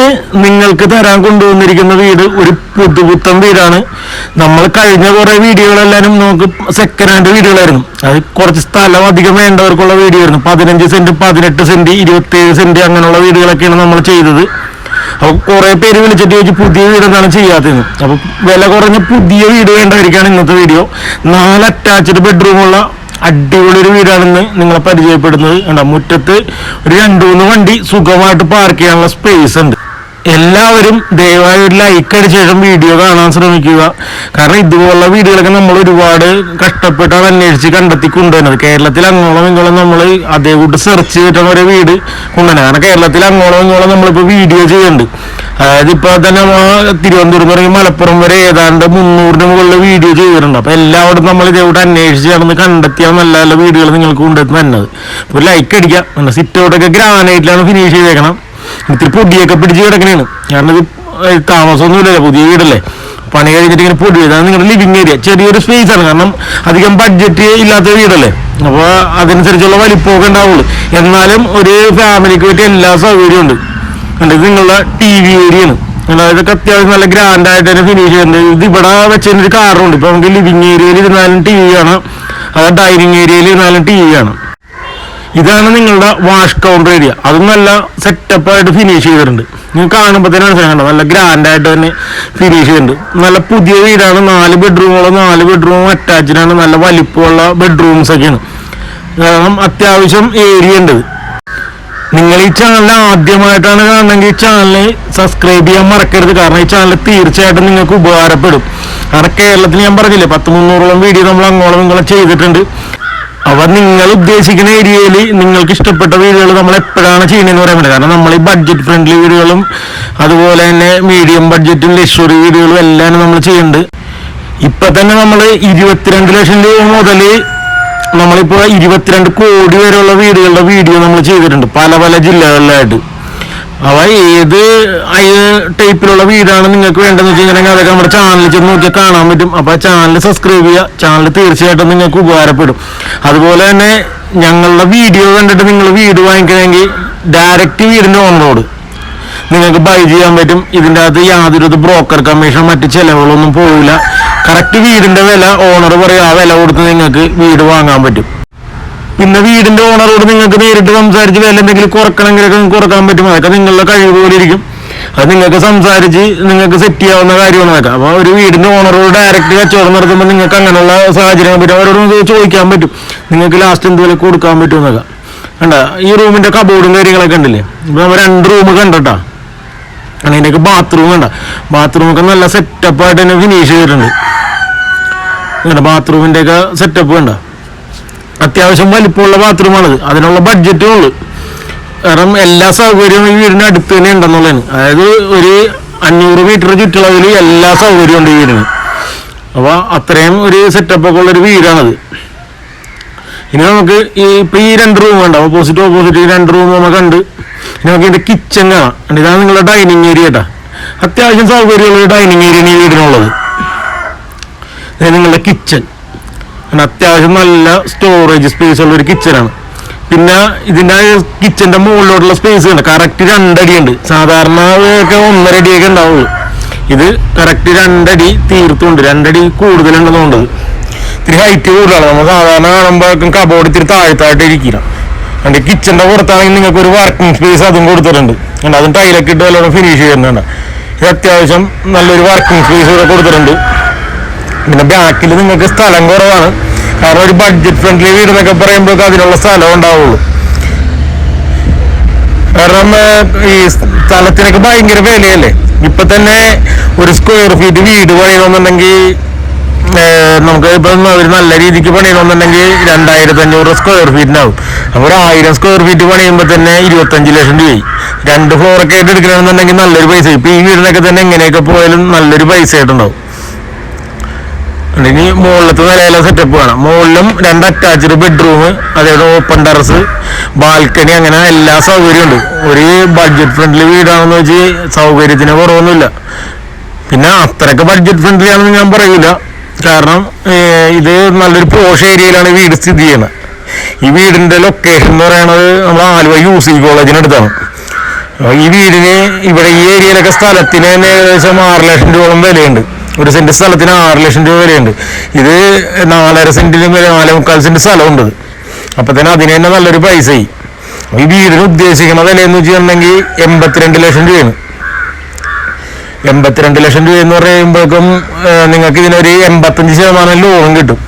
ഇന്ന് നിങ്ങൾക്ക് തരാൻ കൊണ്ടുവന്നിരിക്കുന്ന വീട് ഒരു പുതുപുത്തൻ വീടാണ്. നമ്മൾ കഴിഞ്ഞ കുറെ വീഡിയോകളെല്ലാരും നമുക്ക് സെക്കൻഡ് ഹാൻഡ് വീടുകളായിരുന്നു. അത് കുറച്ച് സ്ഥലം അധികം വേണ്ടവർക്കുള്ള വീഡിയോ ആയിരുന്നു പതിനഞ്ച് സെന്റ് പതിനെട്ട് സെന്റ് ഇരുപത്തിയേഴ് സെന്റ് അങ്ങനെയുള്ള വീടുകളൊക്കെയാണ് നമ്മൾ ചെയ്തത്. അപ്പൊ കുറെ പേര് വിളിച്ചിട്ട് ചോദിച്ചു പുതിയ വീട് എന്താണ് ചെയ്യാത്തത് അപ്പൊ വില കുറഞ്ഞ പുതിയ വീട് വേണ്ടവർക്കാണ് ഇന്നത്തെ വീഡിയോ. നാല് അറ്റാച്ച്ഡ് ബെഡ്റൂമുള്ള അടിപൊളി ഒരു വീടാണെന്ന് നിങ്ങളെ പരിചയപ്പെടുന്നത്. കണ്ടോ മുറ്റത്ത് ഒരു രണ്ടു മൂന്ന് വണ്ടി സുഖമായിട്ട് പാർക്ക് ചെയ്യാനുള്ള സ്പേസ് ഉണ്ട്. എല്ലാവരും ദയവായി ഒരു ലൈക്ക് അടിച്ച ശേഷം വീഡിയോ കാണാൻ ശ്രമിക്കുക. കാരണം ഇതുപോലുള്ള വീഡിയോകളൊക്കെ നമ്മൾ ഒരുപാട് കഷ്ടപ്പെട്ടാണ് അന്വേഷിച്ച് കണ്ടെത്തി കൊണ്ടുവരുന്നത്. കേരളത്തിൽ അങ്ങോളം ഇങ്ങോളം നമ്മൾ അതേ കൂട്ട് സെർച്ച് ചെയ്തിട്ടാണ് ഒരു വീട് കൊണ്ടുവരുന്നത്. കാരണം കേരളത്തിൽ അങ്ങോളം ഇങ്ങോളം നമ്മളിപ്പോൾ വീഡിയോ ചെയ്യുന്നുണ്ട്. അതായത് ഇപ്പൊ തന്നെ തിരുവനന്തപുരം തുടങ്ങി മലപ്പുറം വരെ ഏതാണ്ട് മുന്നൂറിന് മുകളിൽ വീഡിയോ ചെയ്തിട്ടുണ്ട്. അപ്പോൾ എല്ലാവരും നമ്മൾ ഇതേവിടെ അന്വേഷിച്ച് നടന്ന് കണ്ടെത്തിയാൽ നല്ല നല്ല വീഡിയോകൾ നിങ്ങൾക്ക് കൊണ്ടുവരുന്നത്. തന്നത് അപ്പോൾ ലൈക്ക് അടിക്കാം സിറ്റ് ഔട്ടൊക്കെ ഗ്രാനൈറ്റിലാണ് ഫിനിഷ് ചെയ്തേക്കണം. ഇത്തിരി പൊടിയൊക്കെ പിടിച്ച് കിടക്കണേണ്. കാരണം ഇത് താമസമൊന്നുമില്ലല്ലോ പുതിയ വീടല്ലേ. പണി കഴിഞ്ഞിട്ട് ഇങ്ങനെ പൊടി ഇതാണ് നിങ്ങളുടെ ലിവിങ് ഏരിയ ചെറിയൊരു സ്പേസ് ആണ്. കാരണം അധികം ബഡ്ജറ്റ് ഇല്ലാത്ത വീടല്ലേ. അപ്പോൾ അതനുസരിച്ചുള്ള വലിപ്പമൊക്കെ ഉണ്ടാവുള്ളൂ. എന്നാലും ഒരു ഫാമിലിക്ക് പറ്റിയ എല്ലാ സൗകര്യവും ഉണ്ട്. കണ്ടോ, നിങ്ങളുടെ ടി വി ഏരിയയാണ് ഇതൊക്കെ അത്യാവശ്യം നല്ല ഗ്രാൻഡ് ആയിട്ട് തന്നെ ഫിനിഷ് ചെയ്യുന്നുണ്ട്. ഇത് ഇവിടെ വെച്ചതിന് ഒരു കാറുണ്ട് ഇപ്പൊ നമുക്ക് ലിവിങ് ഏരിയയിൽ ഇരുന്നാലും ടി വി കാണാം. അത് ഡൈനിങ് ഏരിയയിൽ ഇരുന്നാലും ടി വി കാണാം. ഇതാണ് നിങ്ങളുടെ വാഷ് കൗണ്ടർ ഏരിയ അതും നല്ല സെറ്റപ്പ് ആയിട്ട് ഫിനിഷ് ചെയ്തിട്ടുണ്ട്. നിങ്ങൾ കാണുമ്പോൾ തന്നെ മനസ്സിലായി കണ്ടോ നല്ല ഗ്രാൻഡ് ആയിട്ട് തന്നെ ഫിനിഷ് ചെയ്തിട്ടുണ്ട്. നല്ല പുതിയ വീടാണ്. നാല് ബെഡ്റൂമുള്ള നാല് ബെഡ്റൂം അറ്റാച്ച്ഡ് ആണ്. നല്ല വലിപ്പമുള്ള ബെഡ്റൂംസ് ഒക്കെയാണ്. കാരണം അത്യാവശ്യം ഏരിയ ഉണ്ട് നിങ്ങൾ ഈ ചാനൽ ആദ്യമായിട്ടാണ് കാണണമെങ്കിൽ ചാനൽ സബ്സ്ക്രൈബ് ചെയ്യാൻ മറക്കരുത്. കാരണം ഈ ചാനൽ തീർച്ചയായിട്ടും നിങ്ങൾക്ക് ഉപകാരപ്പെടും. കാരണം കേരളത്തിൽ ഞാൻ പറഞ്ഞില്ലേ പത്ത് മുന്നൂറോളം വീഡിയോ നമ്മൾ അങ്ങോളം ഇങ്ങോളം ചെയ്തിട്ടുണ്ട്. അവ നിങ്ങൾ ഉദ്ദേശിക്കുന്ന ഏരിയയിൽ നിങ്ങൾക്ക് ഇഷ്ടപ്പെട്ട വീടുകൾ നമ്മൾ എപ്പോഴാണ് ചെയ്യണമെന്ന് പറയാൻ പറ്റില്ല. കാരണം നമ്മൾ ഈ ബഡ്ജറ്റ് ഫ്രണ്ട്ലി വീടുകളും അതുപോലെ തന്നെ മീഡിയം ബഡ്ജറ്റും ലക്ഷറി വീടുകളും എല്ലാം നമ്മൾ ചെയ്യുന്നുണ്ട് ഇപ്പൊ തന്നെ നമ്മൾ ഇരുപത്തിരണ്ട് ലക്ഷം രൂപ മുതൽ നമ്മളിപ്പോ ഇരുപത്തിരണ്ട് കോടി വരെയുള്ള വീടുകളുടെ വീഡിയോ നമ്മൾ ചെയ്തിട്ടുണ്ട്. പല പല ജില്ലകളിലായിട്ട്. അവ ഏത് ടൈപ്പിലുള്ള വീടാണ് നിങ്ങൾക്ക് വേണ്ടതെന്ന് വെച്ച് കഴിഞ്ഞാൽ അതൊക്കെ നമ്മുടെ ചാനലിൽ ചെന്ന് നോക്കിയാൽ കാണാൻ പറ്റും. അപ്പോൾ ചാനൽ സബ്സ്ക്രൈബ് ചെയ്യുക. ചാനൽ തീർച്ചയായിട്ടും നിങ്ങൾക്ക് ഉപകാരപ്പെടും. അതുപോലെ തന്നെ ഞങ്ങളുടെ വീഡിയോ കണ്ടിട്ട് നിങ്ങൾ വീട് വാങ്ങിക്കണമെങ്കിൽ ഡയറക്റ്റ് വീടിന്റെ ഓണറോട് നിങ്ങൾക്ക് ബൈ ചെയ്യാൻ പറ്റും. ഇതിന്റെ അകത്ത് യാതൊരു ബ്രോക്കർ കമ്മീഷൻ മറ്റ് ചിലവുകളൊന്നും പോവില്ല. കറക്റ്റ് വീടിന്റെ വില ഓണർ പറയും. ആ വില കൊടുത്ത് നിങ്ങൾക്ക് വീട് വാങ്ങാൻ പറ്റും. പിന്നെ വീടിന്റെ ഓണറോട് നിങ്ങൾക്ക് നേരിട്ട് സംസാരിച്ച് വില എന്തെങ്കിലും കുറക്കണമെങ്കിലൊക്കെ നിങ്ങൾക്ക് കുറയ്ക്കാൻ പറ്റും. അതൊക്കെ നിങ്ങളുടെ കഴിവ് പോലെ ഇരിക്കും. അത് നിങ്ങൾക്ക് സംസാരിച്ച് നിങ്ങൾക്ക് സെറ്റ് ചെയ്യാവുന്ന കാര്യമാണ് അതൊക്കെ. അപ്പോൾ ഒരു വീടിന്റെ ഓണറോട് ഡയറക്റ്റ് കച്ചവടം നടത്തുമ്പോൾ നിങ്ങൾക്ക് അങ്ങനെയുള്ള സാഹചര്യങ്ങൾ പറ്റും അവരോട് ചോദിക്കാൻ പറ്റും. നിങ്ങൾക്ക് ലാസ്റ്റ് എന്തുപോലെ കൊടുക്കാൻ പറ്റും എന്നൊക്കെ. കണ്ട? ഈ റൂമിന്റെ കബോർഡും കാര്യങ്ങളൊക്കെ ഉണ്ടല്ലേ? ഇപ്പൊ നമ്മൾ രണ്ട് റൂം കണ്ടട്ടാ? അതിന്റെയൊക്കെ ബാത്റൂം വേണ്ട ബാത്റൂമൊക്കെ നല്ല സെറ്റപ്പായിട്ട് തന്നെ ഫിനിഷ് ചെയ്തിട്ടുണ്ട്. ബാത്റൂമിന്റെ ഒക്കെ സെറ്റപ്പ് വേണ്ട അത്യാവശ്യം വലിപ്പമുള്ള ബാത്റൂമാണത്. അതിനുള്ള ബഡ്ജറ്റും ഉള്ളു കാരണം എല്ലാ സൗകര്യവും ഈ വീടിന് അടുത്ത് തന്നെ ഉണ്ടെന്നുള്ളതാണ്. അതായത് ഒരു അഞ്ഞൂറ് മീറ്റർ ചുറ്റളവിൽ എല്ലാ സൗകര്യവും ഉണ്ട് ഈ വീടിന്. അപ്പോൾ അത്രയും ഒരു സെറ്റപ്പ് ഒക്കെ ഉള്ള ഒരു വീടാണത്. ഇനി നമുക്ക് ഈ ഇപ്പൊ ഈ രണ്ട് റൂം വേണ്ട ഓപ്പോസിറ്റ് ഓപ്പോസിറ്റ് ഈ രണ്ട് റൂം നമുക്ക് ഉണ്ട് ഇനി നമുക്ക് ഇതിന്റെ കിച്ചൺ കാണാം? ഇതാണ് നിങ്ങളുടെ ഡൈനിങ് ഏരിയ കേട്ടാ അത്യാവശ്യം സൗകര്യമുള്ള ഡൈനിങ് ഏരിയ ഈ വീടിനുള്ളത്. നിങ്ങളുടെ കിച്ചൺ അത്യാവശ്യം നല്ല സ്റ്റോറേജ് സ്പേസ് ഉള്ള ഒരു കിച്ചണാണ് പിന്നെ ഇതിന്റെ കിച്ചന്റെ മുകളിലോട്ടുള്ള സ്പേസ് ഉണ്ട് കറക്റ്റ് രണ്ടടി ഉണ്ട് സാധാരണ ഒക്കെ ഒന്നര അടിയൊക്കെ ഉണ്ടാവുള്ളൂ. ഇത് കറക്റ്റ് രണ്ടടി തീർത്തുണ്ട്. രണ്ടടി തോന്നുന്നത്. ഇത്തിരി ഹൈറ്റ് കൂടുതലാണ്. നമ്മൾ സാധാരണ കാണുമ്പോഴേക്കും കബോർഡ് ഇത്തിരി താഴ്ത്തായിട്ട് ഇരിക്കില്ല. എന്റെ കിച്ചന്റെ പുറത്താണെങ്കിൽ നിങ്ങൾക്ക് ഒരു വർക്കിംഗ് സ്പേസ് അതും കൊടുത്തിട്ടുണ്ട്. ഉണ്ട് അതും ടൈലൊക്കെ ഇട്ട് വല്ലതും ഫിനിഷ് ചെയ്യുന്നുണ്ട്. ഇത് അത്യാവശ്യം നല്ലൊരു വർക്കിംഗ് സ്പേസ് ഇവിടെ കൊടുത്തിട്ടുണ്ട്. പിന്നെ ബാക്കിൽ നിങ്ങൾക്ക് സ്ഥലം കുറവാണ്. കാരണം ഒരു ബഡ്ജറ്റ് ഫ്രണ്ട്ലി വീട് എന്നൊക്കെ പറയുമ്പോഴൊക്കെ അതിനുള്ള സ്ഥലം ഉണ്ടാവുള്ളൂ. കാരണം ഈ സ്ഥലത്തിനൊക്കെ ഭയങ്കര വിലയല്ലേ? ഇപ്പൊ തന്നെ ഒരു സ്ക്വയർ ഫീറ്റ് വീട് പണിയണമെന്നുണ്ടെങ്കിൽ നമുക്ക് ഇപ്പൊ ഒരു നല്ല രീതിക്ക് പണിയണമെന്നുണ്ടെങ്കിൽ രണ്ടായിരത്തി അഞ്ഞൂറ് സ്ക്വയർ ഫീറ്റിനാവും അപ്പൊ ഒരു ആയിരം സ്ക്വയർ ഫീറ്റ് പണിയുമ്പോൾ തന്നെ ഇരുപത്തഞ്ച് ലക്ഷം രൂപയായി. രണ്ട് ഫ്ലോറൊക്കെ ആയിട്ട് എടുക്കണമെന്നുണ്ടെങ്കിൽ നല്ലൊരു പൈസ. ഇപ്പൊ ഈ വീടിനൊക്കെ തന്നെ എങ്ങനെയൊക്കെ പോയാലും നല്ലൊരു പൈസ ആയിട്ടുണ്ടാവും ഇനി മുകളിലത്തെ നിലയിലെ സെറ്റപ്പ് വേണം. മുകളിലും രണ്ട് അറ്റാച്ച്ഡ് ബെഡ്റൂം അതേപോലെ ഓപ്പൺ ടെറസ് ബാൽക്കണി അങ്ങനെ എല്ലാ സൗകര്യവും ഉണ്ട്. ഒരു ബഡ്ജറ്റ് ഫ്രണ്ട്ലി വീടാണെന്ന് വെച്ച് സൗകര്യത്തിന് കുറവൊന്നുമില്ല. പിന്നെ അത്രയൊക്കെ ബഡ്ജറ്റ് ഫ്രണ്ട്ലി ആണെന്ന് ഞാൻ പറയൂല. കാരണം ഇത് നല്ലൊരു പോഷ ഏരിയയിലാണ് വീട് സ്ഥിതി ചെയ്യുന്നത്. ഈ വീടിന്റെ ലൊക്കേഷൻ എന്ന് പറയുന്നത് നമ്മൾ ആലുവ യു സി കോളേജിനടുത്താണ് ഈ വീടിന് ഇവിടെ ഈ ഏരിയയിലൊക്കെ സ്ഥലത്തിന് തന്നെ ഏകദേശം ആറ് ലക്ഷം രൂപ വിലയുണ്ട്. ഒരു സെന്റ് സ്ഥലത്തിന് ആറ് ലക്ഷം രൂപ വിലയുണ്ട്. ഇത് നാലര സെന്റിലും വില നാലേ മുക്കാൽ സെന്റ് സ്ഥലമുണ്ട്. അപ്പൊ തന്നെ അതിന് തന്നെ നല്ലൊരു പൈസയായി. ഈ വീടിന് ഉദ്ദേശിക്കുന്ന വില എന്ന് വെച്ചിട്ടുണ്ടെങ്കിൽ എൺപത്തിരണ്ട് ലക്ഷം രൂപയാണ്. എൺപത്തിരണ്ട് ലക്ഷം രൂപ എന്ന് പറയുമ്പോഴേക്കും നിങ്ങൾക്ക് ഇതിനൊരു എൺപത്തഞ്ച് ശതമാനം ലോൺ കിട്ടും.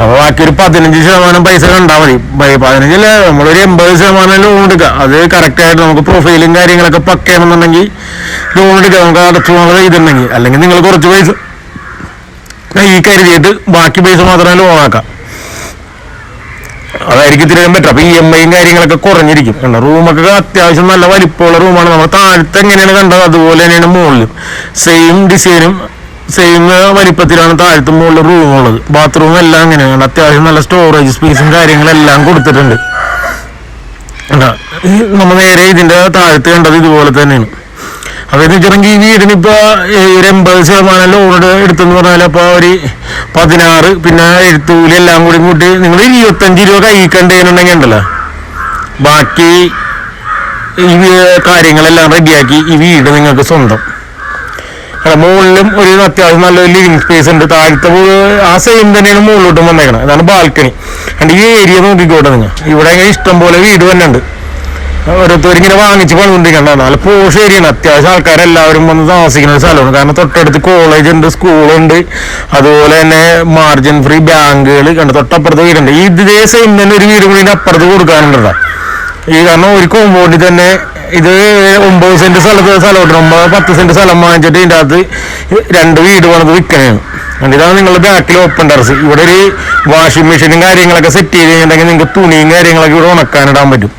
അപ്പൊ ബാക്കി ഒരു പതിനഞ്ച് ശതമാനം പൈസ കണ്ടാൽ മതി. പതിനഞ്ചിൽ നമ്മളൊരു എൺപത് ശതമാനം ലോൺ എടുക്കുക അത് കറക്റ്റ് ആയിട്ട് നമുക്ക് പ്രൊഫൈലും കാര്യങ്ങളൊക്കെ പക്കയാണെന്നുണ്ടെങ്കിൽ ലോൺ എടുക്കുക നമുക്ക് അടച്ചു അടച്ചുള്ള ചെയ്തിട്ടുണ്ടെങ്കിൽ അല്ലെങ്കിൽ നിങ്ങൾ കുറച്ച് പൈസ ഈ കരുതിയിട്ട് ബാക്കി പൈസ മാത്രമേ ലോൺ ആക്കാം. അതായിരിക്കും ഇത്തിരി പറ്റും അപ്പൊ ഇ എം ഐയും കാര്യങ്ങളൊക്കെ കുറഞ്ഞിരിക്കും. കണ്ടോ? റൂമൊക്കെ അത്യാവശ്യം നല്ല വലിപ്പമുള്ള റൂമാണ് നമ്മൾ താഴത്തെ എങ്ങനെയാണ് കണ്ടത്? അതുപോലെ തന്നെയാണ് മുകളിലും. സെയിം ഡിസൈനും സെയിം വലിപ്പത്തിലാണ് താഴത്തെ മുകളിൽ റൂമുള്ളത് ബാത്റൂം എല്ലാം അങ്ങനെയാണ്. അത്യാവശ്യം നല്ല സ്റ്റോറേജ് സ്പേസും കാര്യങ്ങളെല്ലാം കൊടുത്തിട്ടുണ്ട്. നമ്മൾ നമ്മ നേരെ ഇതിന്റെ താഴത്ത് കണ്ടത് ഇതുപോലെ തന്നെയാണ്. അതായത് വെച്ചിട്ടുണ്ടെങ്കിൽ ഈ വീടിന് ഇപ്പൊ ഏ, ഒരു എൺപത് ശതമാനം ലോൺ എടുത്തെന്ന് പറഞ്ഞാൽ അപ്പോൾ ഒരു പതിനാറ് പിന്നെ എഴുത്തൂലി എല്ലാം കൂടി കൂട്ടി നിങ്ങൾ ഇരുപത്തഞ്ച് രൂപ കൈ കണ്ടുകഴിഞ്ഞിട്ടുണ്ടെങ്കിൽ ഉണ്ടല്ലോ. ബാക്കി ഈ കാര്യങ്ങളെല്ലാം റെഡിയാക്കി ഈ വീട് നിങ്ങൾക്ക് സ്വന്തം. മുകളിലും ഒരു അത്യാവശ്യം നല്ലൊരു ലിവിങ് സ്പേസ് ഉണ്ട്. താഴത്തെ ആ സെയിം തന്നെയാണ് മുകളിലോട്ടും വന്നേക്കണം അതാണ് ബാൽക്കണി and ഈ ഏരിയ നോക്കിക്കോട്ടെ നിങ്ങൾ. ഇവിടെ ഇഷ്ടം പോലെ വീട് തന്നെ ഉണ്ട് ഓരോരുത്തർ ഇങ്ങനെ വാങ്ങിച്ച് പണികൊണ്ടിരിക്കണ്ട നല്ല പോഷ് ഏരിയയാണ് അത്യാവശ്യം ആൾക്കാരെല്ലാവരും വന്ന് താമസിക്കുന്ന ഒരു സ്ഥലമാണ്. കാരണം തൊട്ടടുത്ത് കോളേജ് ഉണ്ട് സ്കൂളുണ്ട് അതുപോലെ തന്നെ മാർജിൻ ഫ്രീ ബാങ്കുകൾ കണ്ട് തൊട്ടപ്പുറത്ത് വീടുണ്ട്. ഇതേ സെയിം തന്നെ ഒരു വീട് കൂടി അപ്പുറത്ത് കൊടുക്കാനുണ്ടോ ഈ കാരണം ഒരു കോമ്പൗണ്ടിൽ തന്നെ ഇത് ഒമ്പത് സെന്റ് സ്ഥലത്ത് സ്ഥലമുണ്ട് ഒമ്പത് പത്ത് സെന്റ് സ്ഥലം വാങ്ങിച്ചിട്ട് ഇതിന്റെ അകത്ത് രണ്ട് വീട് പണിത് വിൽക്കണേ and ഇതാണ് നിങ്ങളുടെ ബാക്കിൽ ഓപ്പൺ ടെറസ് ഇവിടെ ഒരു വാഷിംഗ് മെഷീനും കാര്യങ്ങളൊക്കെ സെറ്റ് ചെയ്ത് കഴിഞ്ഞിട്ടുണ്ടെങ്കിൽ നിങ്ങൾക്ക് തുണിയും കാര്യങ്ങളൊക്കെ ഇവിടെ ഉണക്കാനിടാൻ പറ്റും.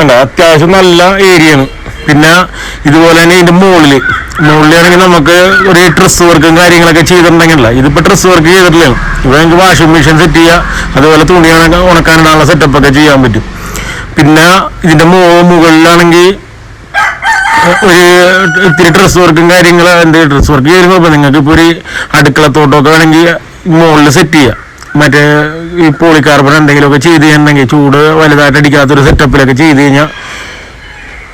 അല്ല അത്യാവശ്യം നല്ല ഏരിയയാണ് പിന്നെ ഇതുപോലെ തന്നെ ഇതിന്റെ മുകളിൽ മുകളിലാണെങ്കിൽ നമുക്ക് ഒരു ഡ്രസ് വർക്കും കാര്യങ്ങളൊക്കെ ചെയ്തിട്ടുണ്ടെങ്കിലല്ല? ഇതിപ്പോ ഡ്രസ് വർക്ക് ചെയ്തിട്ടില്ല ഇവിടെ നിങ്ങൾക്ക് വാഷിംഗ് മെഷീൻ സെറ്റ് ചെയ്യുക അതുപോലെ തുണി ഉണക്ക- ഉണക്കാനിടാനുള്ള സെറ്റപ്പ് ഒക്കെ ചെയ്യാൻ പറ്റും. പിന്നെ ഇതിന്റെ മോ മുകളിലാണെങ്കിൽ ഒരു ഇത്തിരി ഡ്രസ് വർക്കും കാര്യങ്ങൾ എന്ത് ഡ്രസ് വർക്ക് ചെയ്യുമ്പോൾ അപ്പൊ നിങ്ങൾക്ക് ഇപ്പോൾ ഒരു അടുക്കളത്തോട്ടമൊക്കെ വേണമെങ്കിൽ മുകളിൽ സെറ്റ് ചെയ്യാം. മറ്റേ ഈ പോളികാർബൺ എന്തെങ്കിലുമൊക്കെ ചെയ്ത് കഴിഞ്ഞിട്ടുണ്ടെങ്കിൽ ചൂട് വലുതായിട്ട് അടിക്കാത്തൊരു സെറ്റപ്പിലൊക്കെ ചെയ്ത് കഴിഞ്ഞാൽ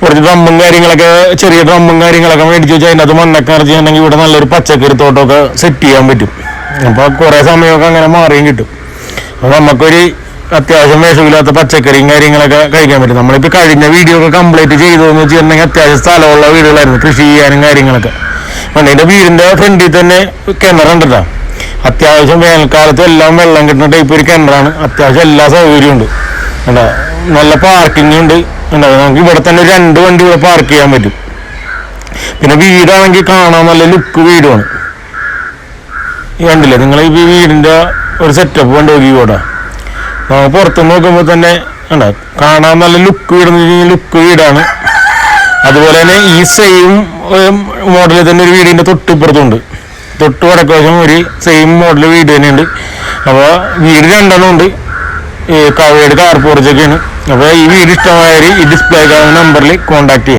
കുറച്ച് ഡ്രമ്മും കാര്യങ്ങളൊക്കെ ചെറിയ ഡ്രമ്മും കാര്യങ്ങളൊക്കെ മേടിച്ച് വെച്ചാൽ അതിന്റെ അത് മണ്ണൊക്കെ നിറച്ചിട്ടുണ്ടെങ്കിൽ ഇവിടെ നല്ലൊരു പച്ചക്കറി തോട്ടമൊക്കെ സെറ്റ് ചെയ്യാൻ പറ്റും. അപ്പോൾ കുറേ സമയമൊക്കെ അങ്ങനെ മാറിയും കിട്ടും. അപ്പോൾ നമുക്കൊരു അത്യാവശ്യം വിഷമില്ലാത്ത പച്ചക്കറിയും കാര്യങ്ങളൊക്കെ കഴിക്കാൻ പറ്റും. നമ്മളിപ്പോൾ കഴിഞ്ഞ വീഡിയോ ഒക്കെ കംപ്ലീറ്റ് ചെയ്തു എന്ന് വെച്ചിട്ടുണ്ടെങ്കിൽ അത്യാവശ്യം സ്ഥലമുള്ള വീടുകളായിരുന്നു കൃഷി ചെയ്യാനും കാര്യങ്ങളൊക്കെ. എന്റെ വീടിന്റെ ഫ്രണ്ടിൽ തന്നെ കിണറുണ്ടല്ലോ അത്യാവശ്യം വേനൽക്കാലത്ത് എല്ലാം വെള്ളം കിട്ടുന്ന ടൈപ്പ് ഒരു കിണറാണ്. അത്യാവശ്യം എല്ലാ സൗകര്യവും ഉണ്ട്. കണ്ടോ? നല്ല പാർക്കിംഗ് ഉണ്ട്. കണ്ടോ? നമുക്ക് ഇവിടെ തന്നെ രണ്ട് വണ്ടി ഇവിടെ പാർക്ക് ചെയ്യാൻ പറ്റും. പിന്നെ വീടാണെങ്കിൽ കാണാൻ നല്ല ലുക്ക് വീടുമാണ്. കണ്ടില്ലേ നിങ്ങൾ ഈ വീടിന്റെ ഒരു സെറ്റപ്പ് കണ്ടു നോക്കി ഇവിടെ നമുക്ക് പുറത്ത് നോക്കുമ്പോൾ തന്നെ കാണാൻ നല്ല ലുക്ക് വീട് ലുക്ക് വീടാണ്. അതുപോലെ തന്നെ ഈ സെയിം മോഡലിൽ തന്നെ ഒരു വീടിന്റെ തൊട്ടിപ്പുറത്തുണ്ട്. തൊട്ട് വടക്കുവശം ഒരു സെയിം മോഡൽ വീട് തന്നെയുണ്ട്. അപ്പോൾ വീട് രണ്ടെണ്ണം ഉണ്ട്. കാർ പോർച്ചൊക്കെയാണ് അപ്പോൾ ഈ വീട് ഇഷ്ടമായവർ ഈ ഡിസ്പ്ലേ നമ്പറിൽ കോൺടാക്ട് ചെയ്യാം.